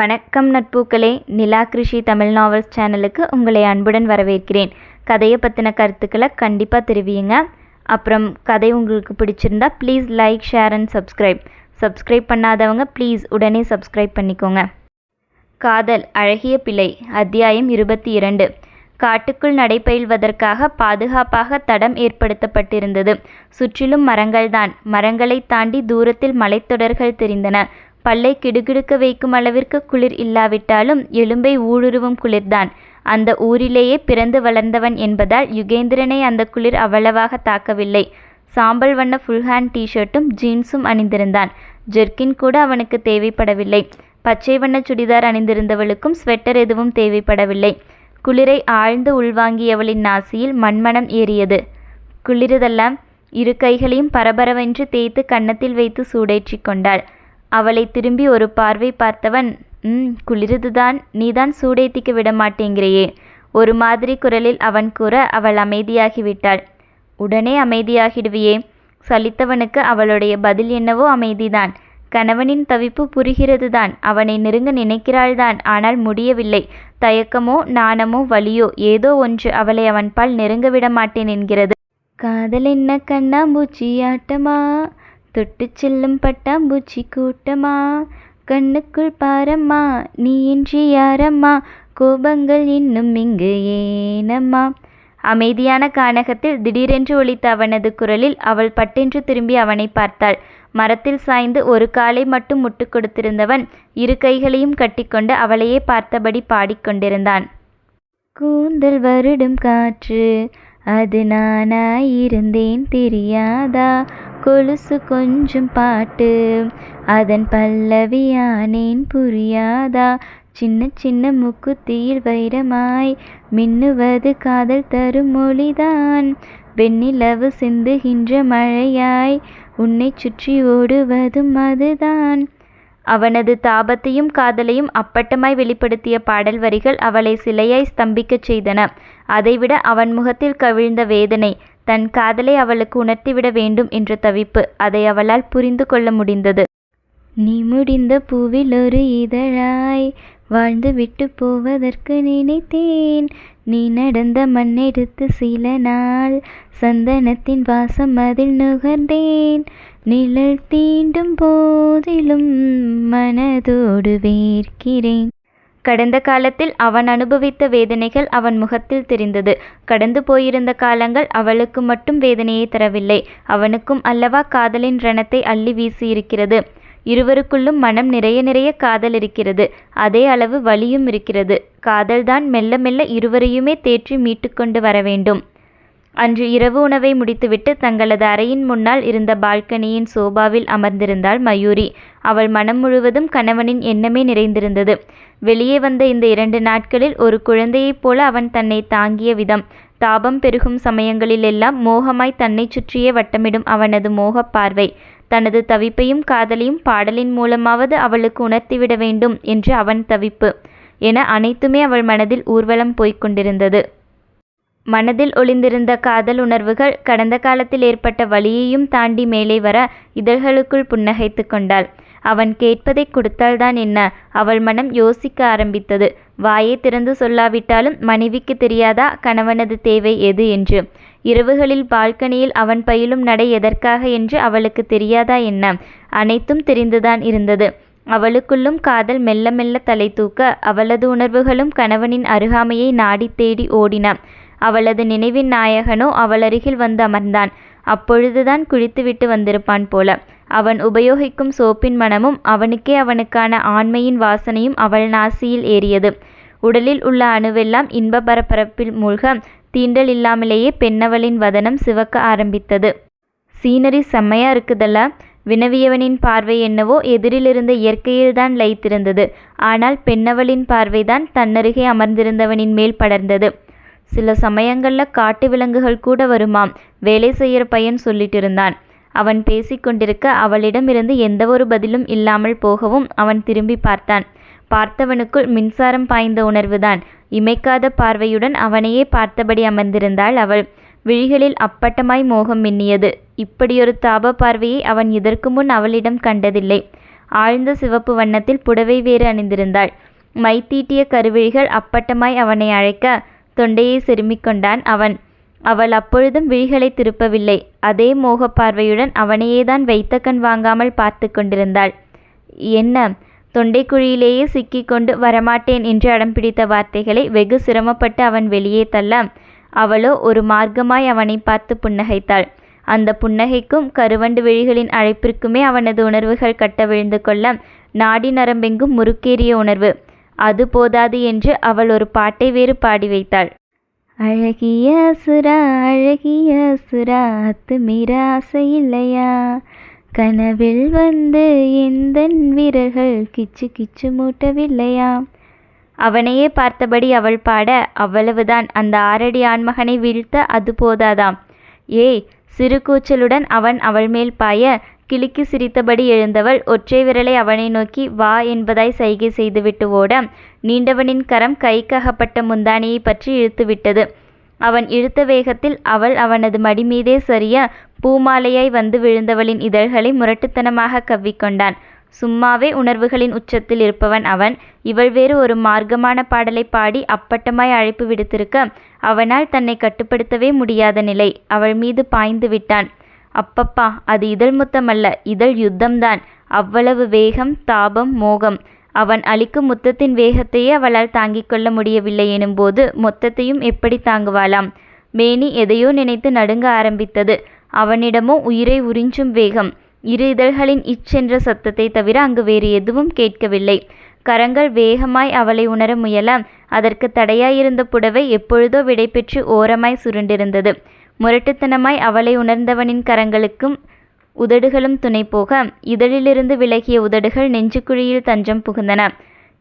வணக்கம் நட்பூக்களே. நிலா கிருஷி தமிழ் நாவல்ஸ் சேனலுக்கு உங்களை அன்புடன் வரவேற்கிறேன். கதையை பற்றின கருத்துக்களை கண்டிப்பாக தெரிவியுங்க. அப்புறம் கதை உங்களுக்கு பிடிச்சிருந்தா please like share and subscribe subscribe பண்ணாதவங்க ப்ளீஸ் உடனே சப்ஸ்கிரைப் பண்ணிக்கோங்க. காதல் அழகிய பிழை அத்தியாயம் இருபத்தி இரண்டு. காட்டுக்குள் நடைபயில்வதற்காக பாதுகாப்பாக தடம் ஏற்படுத்தப்பட்டிருந்தது. சுற்றிலும் மரங்கள்தான். மரங்களை தாண்டி தூரத்தில் மலைத்தொடர்கள் தெரிந்தன. பல்லை கிடுகிடுக்க வைக்கும் அளவிற்கு குளிர் இல்லாவிட்டாலும் எலும்பை ஊடுருவும் குளிர்தான். அந்த ஊரிலேயே பிறந்து வளர்ந்தவன் என்பதால் யுகேந்திரனை அந்த குளிர் அவ்வளவாக தாக்கவில்லை. சாம்பல் வண்ண ஃபுல் ஹேண்ட் டிஷர்ட்டும் ஜீன்ஸும் அணிந்திருந்தான். ஜெர்கின் கூட அவனுக்கு தேவைப்படவில்லை. பச்சை வண்ண சுடிதார் அணிந்திருந்தவளுக்கும் ஸ்வெட்டர் எதுவும் தேவைப்படவில்லை. குளிரை ஆழ்ந்து உள்வாங்கியவளின் நாசியில் மண்மணம் ஏறியது. குளிரதெல்லாம் இரு கைகளையும் பரபரவென்று தேய்த்து கன்னத்தில் வைத்து சூடேற்றி கொண்டாள். அவளை திரும்பி ஒரு பார்வை பார்த்தவன் ம் குளிருதுதான் நீதான் சூடேத்திக்க விட மாட்டேங்கிறையே ஒரு மாதிரி குரலில் அவன் கூற அவள் அமைதியாகிவிட்டாள். உடனே அமைதியாகிடுவியே. சலித்தவனுக்கு அவளுடைய பதில் என்னவோ அமைதிதான். கணவனின் தவிப்பு புரிகிறதுதான். அவனை நெருங்க நினைக்கிறாள்தான். ஆனால் முடியவில்லை. தயக்கமோ நாணமோ வலியோ ஏதோ ஒன்று அவளை அவன்பால் நெருங்க விட மாட்டேன் என்கிறது. காதல் என்ன கண்ணாம்பூச்சி ஆட்டமா தொட்டு செல்லும் பட்டாம்பூச்சி கூட்டமா? கண்ணுக்குள் பாரம்மா நீ இன்றி யாரம்மா? கோபங்கள் இன்னும் இங்கு ஏனம்மா? அமைதியான கானகத்தில் திடீரென்று ஒலித்த அவனது குரலில் அவள் பட்டென்று திரும்பி அவனை பார்த்தாள். மரத்தில் சாய்ந்து ஒரு காலை மட்டும் முட்டு கொடுத்திருந்தவன் இரு கைகளையும் கட்டிக்கொண்டு அவளையே பார்த்தபடி பாடிக்கொண்டிருந்தான். கூந்தல் வருடும் காற்று அது நானாயிருந்தேன் தெரியாதா? கொலுசு கொஞ்சம் பாட்டு. அதன் பல்லவியானேன் புரியாதா? சின்ன சின்ன முக்குத்தியில் வைரமாய் மின்னுவது காதல் தரும் மொழிதான். வெண்ணிலவு சிந்துகின்ற மழையாய் உன்னை சுற்றி ஓடுவதும் அதுதான். அவனது தாபத்தையும் காதலையும் அப்பட்டமாய் வெளிப்படுத்திய பாடல் வரிகள் அவளை சிலையாய் ஸ்தம்பிக்கச் செய்தன. அதைவிட அவன் முகத்தில் கவிழ்ந்த வேதனை தன் காதலை அவளுக்கு உணர்த்திவிட வேண்டும் என்ற தவிப்பு அதை அவளால் புரிந்து கொள்ள முடிந்தது. நீ முடிந்த பூவில் ஒரு இதழாய் வாழ்ந்து விட்டு போவதற்கு நினைத்தேன். நீ நடந்த மண்ணெடுத்து சில நாள் சந்தனத்தின் வாசம் அதில் நுகர்ந்தேன். நிழல் தீண்டும் போதிலும் மனதோடு வேர்க்கிறேன். கடந்த காலத்தில் அவன் அனுபவித்த வேதனைகள் அவன் முகத்தில் தெரிந்தது. கடந்து போயிருந்த காலங்கள் அவளுக்கு மட்டும் வேதனையை தரவில்லை. அவனுக்கும் அல்லவா காதலின் ரணத்தை அள்ளி வீசியிருக்கிறது. இருவருக்குள்ளும் மனம் நிறைய நிறைய காதல் இருக்கிறது. அதே அளவு வலியும் இருக்கிறது. காதல்தான் மெல்ல மெல்ல இருவரையுமே தேற்றி மீட்டுக்கொண்டு வர வேண்டும். அன்று இரவு உணவை முடித்துவிட்டு தங்களது அறையின் முன்னால் இருந்த பால்கனியின் சோபாவில் அமர்ந்திருந்தாள் மயூரி. அவள் மனம் முழுவதும் கணவனின் எண்ணமே நிறைந்திருந்தது. வெளியே வந்த இந்த இரண்டு நாட்களில் ஒரு குழந்தையைப் போல அவன் தன்னை தாங்கிய விதம். தாபம் பெருகும் சமயங்களிலெல்லாம் மோகமாய் தன்னை சுற்றியே வட்டமிடும் அவனது மோகப் பார்வை. தனது தவிப்பையும் காதலையும் பாடலின் மூலமாவது அவளுக்கு உணர்த்திவிட வேண்டும் என்று அவன் தவிப்பு. என அனைத்துமே அவள் மனதில் ஊர்வலம் போய்க் கொண்டிருந்தது. மனதில் ஒளிந்திருந்த காதல் உணர்வுகள் கடந்த காலத்தில் ஏற்பட்ட வழியையும் தாண்டி மேலே வர இதழ்களுக்குள் புன்னகைத்து கொண்டாள். அவன் கேட்பதை கொடுத்தால்தான் என்ன? அவள் மனம் யோசிக்க ஆரம்பித்தது. வாயை திறந்து சொல்லாவிட்டாலும் மனைவிக்கு தெரியாதா? கணவனது தேவை எது என்று. இரவுகளில் பால்கனியில் அவன் பயிலும் நடை எதற்காக என்று அவளுக்கு தெரியாதா என்ன? அனைத்தும் தெரிந்துதான் இருந்தது. அவளுக்குள்ளும் காதல் மெல்ல மெல்ல தலை தூக்க அவளது உணர்வுகளும் கணவனின் அருகாமையை நாடி தேடி ஓடின. அவளது நினைவின் நாயகனோ அவளருகில் வந்து அமர்ந்தான். அப்பொழுதுதான் குளித்துவிட்டு வந்திருப்பான் போல. அவன் உபயோகிக்கும் சோப்பின் மனமும் அவனுக்கே அவனுக்கான ஆண்மையின் வாசனையும் அவள் நாசியில் ஏறியது. உடலில் உள்ள அணுவெல்லாம் இன்ப பரபரப்பில் மூழ்க தீண்டல் இல்லாமலேயே பெண்ணவளின் வதனம் சிவக்க ஆரம்பித்தது. சீனரி செம்மையா இருக்குதல்ல? வினவியவனின் பார்வை என்னவோ எதிரிலிருந்த இயற்கையில்தான் லயித்திருந்தது. ஆனால் பெண்ணவளின் பார்வைதான் தன்னருகே அமர்ந்திருந்தவனின் மேல் படர்ந்தது. சில சமயங்களில் காட்டு விலங்குகள் கூட வருமாம். வேலை செய்கிற பையன் சொல்லிட்டு இருந்தான் அவன் பேசிக்கொண்டிருக்க அவளிடமிருந்து எந்த ஒரு பதிலும் இல்லாமல் போகவும் அவன் திரும்பி பார்த்தான். பார்த்தவனுக்குள் மின்சாரம் பாய்ந்த உணர்வுதான். இமைக்காத பார்வையுடன் அவனையே பார்த்தபடி அமர்ந்திருந்தாள் அவள். விழிகளில் அப்பட்டமாய் மோகம் மின்னியது. இப்படியொரு தாப பார்வையை அவன் இதற்கு முன் அவளிடம் கண்டதில்லை. ஆழ்ந்த சிவப்பு வண்ணத்தில் புடவை வேறு அணிந்திருந்தாள். மைத்தீட்டிய கருவிழிகள் அப்பட்டமாய் அவனை அழைக்க தொண்டையை செருமிக் கொண்டான் அவன். அவள் அப்பொழுதும் விழிகளை திருப்பவில்லை. அதே மோகப் பார்வையுடன் அவனையேதான் வைத்த கண் வாங்காமல் பார்த்து கொண்டிருந்தாள். என்ன? தொண்டைக்குழியிலேயே சிக்கிக்கொண்டு வரமாட்டேன் என்று அடம் பிடித்த வார்த்தைகளை வெகு சிரமப்பட்டு அவன் வெளியே தள்ள அவளோ ஒரு மார்க்கமாய் அவனை பார்த்து புன்னகைத்தாள். அந்த புன்னகைக்கும் கருவண்டு விழிகளின் அழைப்பிற்குமே அவனது உணர்வுகள் கட்ட விழுந்து கொள்ள நாடி நரம்பெங்கும் முறுக்கேறிய உணர்வு. அது போதாது என்று அவள் ஒரு பாட்டை வேறு பாடி வைத்தாள். அழகிய சுரா அழகிய சுரா அத்து ஆசை இல்லையா? கனவில் வந்து எந்தன் வீரர்கள் கிச்சு கிச்சு மூட்டவில்லையா? அவனையே பார்த்தபடி அவள் பாட அவ்வளவுதான். அந்த ஆறடி ஆண்மகனை வீழ்த்த அது போதாதாம். ஏய் சிறு கூச்சலுடன் அவன் அவள் மேல் பாய கிளுக்கி சிரித்தபடி எழுந்தவள் ஒற்றை விரலை அவனை நோக்கி வா என்பதாய் சைகை செய்துவிட்டு ஓட நீண்டவனின் கரம் கைக்ககப்பட்ட முந்தானியை பற்றி இழுத்துவிட்டது. அவன் இழுத்த வேகத்தில் அவள் அவனது மடிமீதே சரிய பூமாலையாய் வந்து விழுந்தவளின் இதழ்களை முரட்டுத்தனமாக கவ்விக்கொண்டான். சும்மாவே உணர்வுகளின் உச்சத்தில் இருப்பவன் அவன். இவள் வேறு ஒரு மார்க்கமான பாடலை பாடி அப்பட்டமாய் அழைப்பு விடுத்திருக்க அவனால் தன்னை கட்டுப்படுத்தவே முடியாத நிலை. அவள் மீது பாய்ந்து விட்டான். அப்பப்பா அது இதழ் முத்தமல்ல இதழ் யுத்தம்தான். அவ்வளவு வேகம் தாபம் மோகம். அவன் அளிக்கும் முத்தத்தின் வேகத்தையே அவளால் தாங்கிக் கொள்ள முடியவில்லை எனும்போது மொத்தத்தையும் எப்படி தாங்குவாளாம்? மேனி எதையோ நினைத்து நடுங்க ஆரம்பித்தது. அவனிடமோ உயிரை உறிஞ்சும் வேகம். இரு இதழ்களின் இச்சென்ற சத்தத்தை தவிர அங்கு வேறு எதுவும் கேட்கவில்லை. கரங்கள் வேகமாய் அவளை உணர முயல அதற்கு தடையாயிருந்த புடவை எப்பொழுதோ விடைபெற்று ஓரமாய் சுருண்டிருந்தது. முரட்டுத்தனமாய் அவளை உணர்ந்தவனின் கரங்களுக்கும் உதடுகளும் துணை போக இதழிலிருந்து விலகிய உதடுகள் நெஞ்சுக்குழியில் தஞ்சம் புகுந்தன.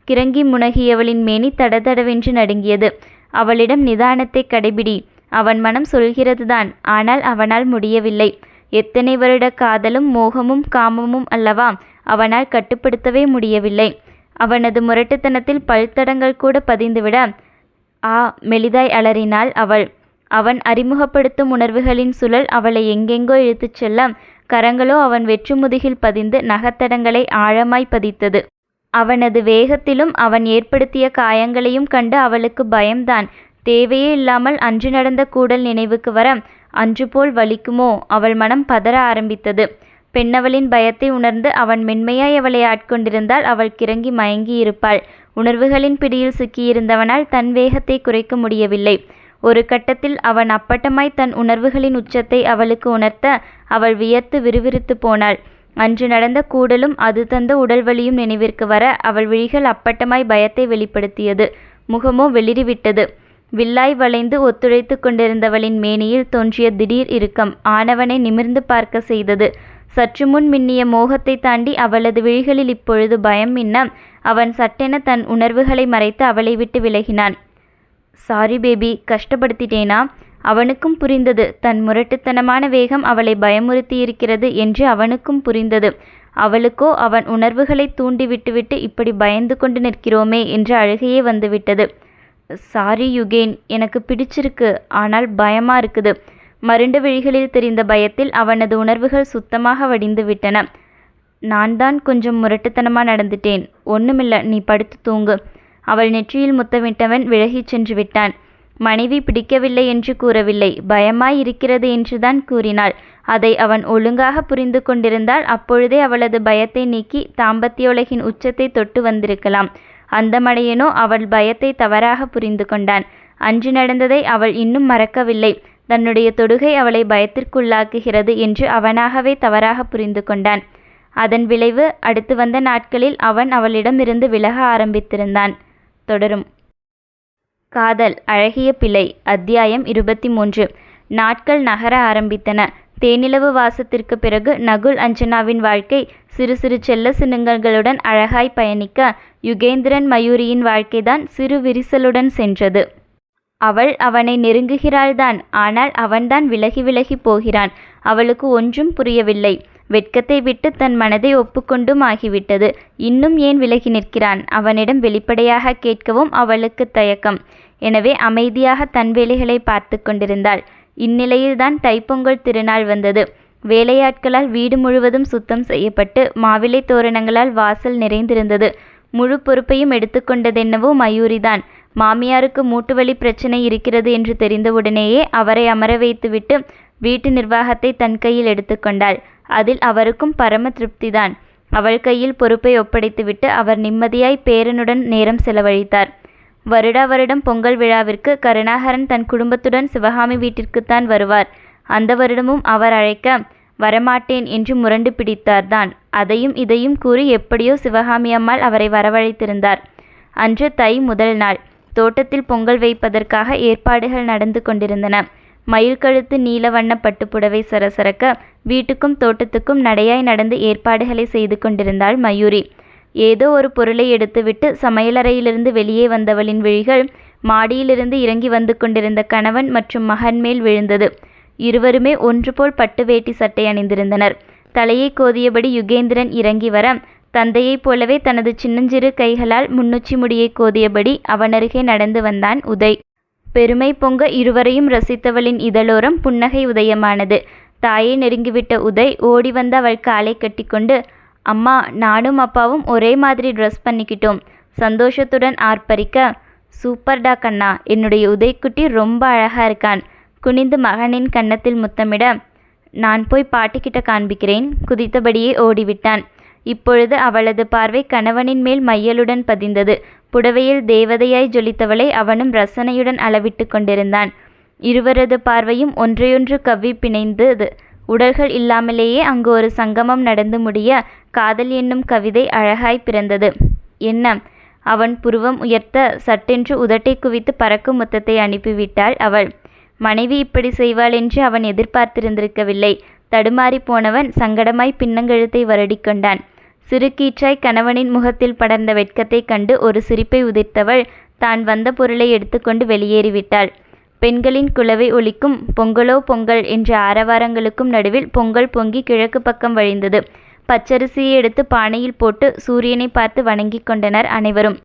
கிறங்கி முனகியவளின் மேனி தடதடவென்று நடுங்கியது. அவளிடம் நிதானத்தை கடைபிடி. அவன் மனம் சொல்கிறதுதான். ஆனால் அவனால் முடியவில்லை. எத்தனை வருட காதலும் மோகமும் காமமும் அல்லவா? அவனால் கட்டுப்படுத்தவே முடியவில்லை. அவனது முரட்டுத்தனத்தில் பல்தடங்கள் கூட பதிந்துவிட ஆ மெலிதாய் அலறினாள் அவள். அவன் அறிமுகப்படுத்தும் உணர்வுகளின் சுழல் அவளை எங்கெங்கோ இழுத்துச் செல்ல கரங்களோ அவன் வெற்று முதுகில் பதிந்து நகத்தடங்களை ஆழமாய் பதித்தது. அவனது வேகத்திலும் அவன் ஏற்படுத்திய காயங்களையும் கண்டு அவளுக்கு பயம்தான். தேவையே இல்லாமல் அன்று நடந்த கூடல் நினைவுக்கு வர அன்று போல் வலிக்குமோ? அவள் மனம் பதற ஆரம்பித்தது. பெண்ணவளின் பயத்தை உணர்ந்து அவன் மென்மையாய் அவளை ஆட்கொண்டிருந்தால் அவள் கிறங்கி மயங்கி இருப்பாள் உணர்வுகளின் பிடியில் சிக்கியிருந்தவனால் தன் வேகத்தை குறைக்க முடியவில்லை. ஒரு கட்டத்தில் அவன் அப்பட்டமாய் தன் உணர்வுகளின் உச்சத்தை அவளுக்கு உணர்த்த அவள் வியர்த்து விறுவிறுத்து போனாள். அன்று நடந்த கூடலும் அது தந்த உடல் வலியும் நினைவிற்கு வர அவள் விழிகள் அப்பட்டமாய் பயத்தை வெளிப்படுத்தியது. முகமோ வெளிறிவிட்டது. வில்லாய் வளைந்து ஒத்துழைத்து கொண்டிருந்தவளின் மேனியில் தோன்றிய திடீர் இறுக்கம் ஆனவனை நிமிர்ந்து பார்க்க செய்தது. சற்று முன் மின்னிய மோகத்தை தாண்டி அவளது விழிகளில் இப்பொழுது பயம் மின்ன அவன் சட்டென தன் உணர்வுகளை மறைத்து அவளை விட்டு விலகினான். Sorry baby கஷ்டப்படுத்திட்டேனா? அவனுக்கும் புரிந்தது. தன் முரட்டுத்தனமான வேகம் அவளை பயமுறுத்தியிருக்கிறது என்று அவனுக்கும் புரிந்தது. அவளுக்கோ அவன் உணர்வுகளை தூண்டி விட்டுவிட்டு இப்படி பயந்து கொண்டு நிற்கிறோமே என்ற அழுகையே வந்துவிட்டது. சாரி யுகேன் எனக்கு பிடிச்சிருக்கு. ஆனால் பயமா இருக்குது. மருண்டு விழிகளில் தெரிந்த பயத்தில் அவனது உணர்வுகள் சுத்தமாக வடிந்து விட்டன. நான் தான் கொஞ்சம் முரட்டுத்தனமாக நடந்துட்டேன். ஒன்றுமில்ல நீ படுத்து தூங்கு. அவள் நெற்றியில் முத்தமிட்டவன் விலகிச் சென்று விட்டான். மனைவி பிடிக்கவில்லை என்று கூறவில்லை. பயமாய் இருக்கிறது என்றுதான் கூறினாள். அதை அவன் ஒழுங்காக புரிந்து கொண்டிருந்தால் அப்பொழுதே அவளது பயத்தை நீக்கி தாம்பத்தியோலகின் உச்சத்தை தொட்டு வந்திருக்கலாம். அந்த மடையனோ அவள் பயத்தை தவறாக புரிந்து கொண்டான். அன்று நடந்ததை அவள் இன்னும் மறக்கவில்லை. தன்னுடைய தொடுகை அவளை பயத்திற்குள்ளாக்குகிறது என்று அவனாகவே தவறாக புரிந்து கொண்டான். அதன் விளைவு அடுத்து வந்த நாட்களில் அவன் அவளிடமிருந்து விலக ஆரம்பித்திருந்தான். தொடரும். காதல் அழகிய பிழை அத்தியாயம் இருபத்தி மூன்று நாட்கள் நகர ஆரம்பித்தன. தேனிலவு வாசத்திற்கு பிறகு நகுல் அஞ்சனாவின் வாழ்க்கை சிறு சிறு செல்ல சினுங்கல்களுடன் அழகாய் பயணிக்க யுகேந்திரன் மயூரியின் வாழ்க்கைதான் சிறு விரிசலுடன் சென்றது. அவள் அவனை நெருங்குகிறாள்தான் ஆனால் அவன்தான் விலகி விலகி போகிறான். அவளுக்கு ஒன்றும் புரியவில்லை. வெட்கத்தை விட்டு தன் மனதை ஒப்புக்கொண்டும் ஆகிவிட்டது. இன்னும் ஏன் விலகி நிற்கிறான்? அவனிடம் வெளிப்படையாக கேட்கவும் அவளுக்கு தயக்கம். எனவே அமைதியாக தன் வேலைகளை பார்த்து கொண்டிருந்தாள். இந்நிலையில்தான் தைப்பொங்கல் திருநாள் வந்தது. வேலையாட்களால் வீடு முழுவதும் சுத்தம் செய்யப்பட்டு மாவிலை தோரணங்களால் வாசல் நிறைந்திருந்தது. முழு பொறுப்பையும் எடுத்துக்கொண்டதென்னவோ மயூரிதான். மாமியாருக்கு மூட்டுவலி பிரச்சனை இருக்கிறது என்று தெரிந்தவுடனேயே அவரை அமர வைத்துவிட்டு வீட்டு நிர்வாகத்தை தன் கையில் எடுத்துக்கொண்டாள் அதில் அவருக்கும் பரம திருப்திதான். அவள் கையில் பொறுப்பை ஒப்படைத்துவிட்டு அவர் நிம்மதியாய் பேரனுடன் நேரம் செலவழித்தார். வருடா வருடம் பொங்கல் விழாவிற்கு கருணாகரன் தன் குடும்பத்துடன் சிவகாமி வீட்டிற்குத்தான் வருவார். அந்த வருடமும் அவர் அழைக்க வரமாட்டேன் என்று முரண்டு பிடித்தார்தான் அதையும் இதையும் கூறி எப்படியோ சிவகாமி அம்மாள் அவரை வரவழைத்திருந்தார். அன்று தை முதல் நாள். தோட்டத்தில் பொங்கல் வைப்பதற்காக ஏற்பாடுகள் நடந்து கொண்டிருந்தன. மயில் கழுத்து நீல வண்ண பட்டுப்புடவை சரசரக்க வீட்டுக்கும் தோட்டத்துக்கும் நடையாய் நடந்து ஏற்பாடுகளை செய்து கொண்டிருந்தாள் மயூரி. ஏதோ ஒரு பொருளை எடுத்துவிட்டு சமையலறையிலிருந்து வெளியே வந்தவளின் விழிகள் மாடியிலிருந்து இறங்கி வந்து கொண்டிருந்த கணவன் மற்றும் மகன் மேல் விழுந்தது. இருவருமே ஒன்றுபோல் பட்டு வேட்டி சட்டை அணிந்திருந்தனர். தலையை கோதியபடி யுகேந்திரன் இறங்கி வர தந்தையைப் போலவே தனது சின்னஞ்சிறு கைகளால் முன்னுச்சி முடியை கோதியபடி அவனருகே நடந்து வந்தான் உதய். பெருமை பொங்க இருவரையும் ரசித்தவளின் இதழோரம் புன்னகை உதயமானது. தாயை நெருங்கிவிட்ட உதய் ஓடி வந்த அவள் காலை கட்டிக்கொண்டு அம்மா நானும் அப்பாவும் ஒரே மாதிரி ட்ரெஸ் பண்ணிக்கிட்டோம். சந்தோஷத்துடன் ஆர்ப்பரிக்க சூப்பர்டா கண்ணா என்னுடைய உதய்க்குட்டி ரொம்ப அழகா இருக்கான். குனிந்து மகனின் கன்னத்தில் முத்தமிட நான் போய் பாட்டிக்கிட்ட காண்பிக்கிறேன். குதித்தபடியே ஓடிவிட்டான். இப்பொழுது அவளது பார்வை கணவனின் மேல் மையலுடன் பதிந்தது. புடவையில் தேவதையாய் ஜொலித்தவளை அவனும் ரசனையுடன் அளவிட்டு கொண்டிருந்தான். இருவரது பார்வையும் ஒன்றையொன்று கவ்வி பிணைந்தது. உடல்கள் இல்லாமலேயே அங்கு ஒரு சங்கமம் நடந்து முடிய காதல் என்னும் கவிதை அழகாய் பிறந்தது. என்ன? அவன் புருவம் உயர்த்த சட்டென்று உதட்டை குவித்து பறக்கும் முத்தத்தை அனுப்பிவிட்டாள் அவள். மனைவி இப்படி செய்வாள் என்று அவன் எதிர்பார்த்திருந்திருக்கவில்லை. தடுமாறி போனவன் சங்கடமாய் பின்னங்கழுத்தை வருடிக்கொண்டான் சிறுகீற்றாய் கணவனின் முகத்தில் படர்ந்த வெட்கத்தைக் கண்டு ஒரு சிரிப்பை உதிர்த்தவள் தான் வந்த பொருளை எடுத்துக்கொண்டு வெளியேறிவிட்டாள். பெண்களின் குலவை ஒலிக்கும் பொங்கலோ பொங்கல் என்ற ஆரவாரங்களுக்கும் நடுவில் பொங்கல் பொங்கி கிழக்கு பக்கம் வழிந்தது. பச்சரிசியை எடுத்து பானையில் போட்டு சூரியனை பார்த்து வணங்கிக் கொண்டனர் அனைவரும்.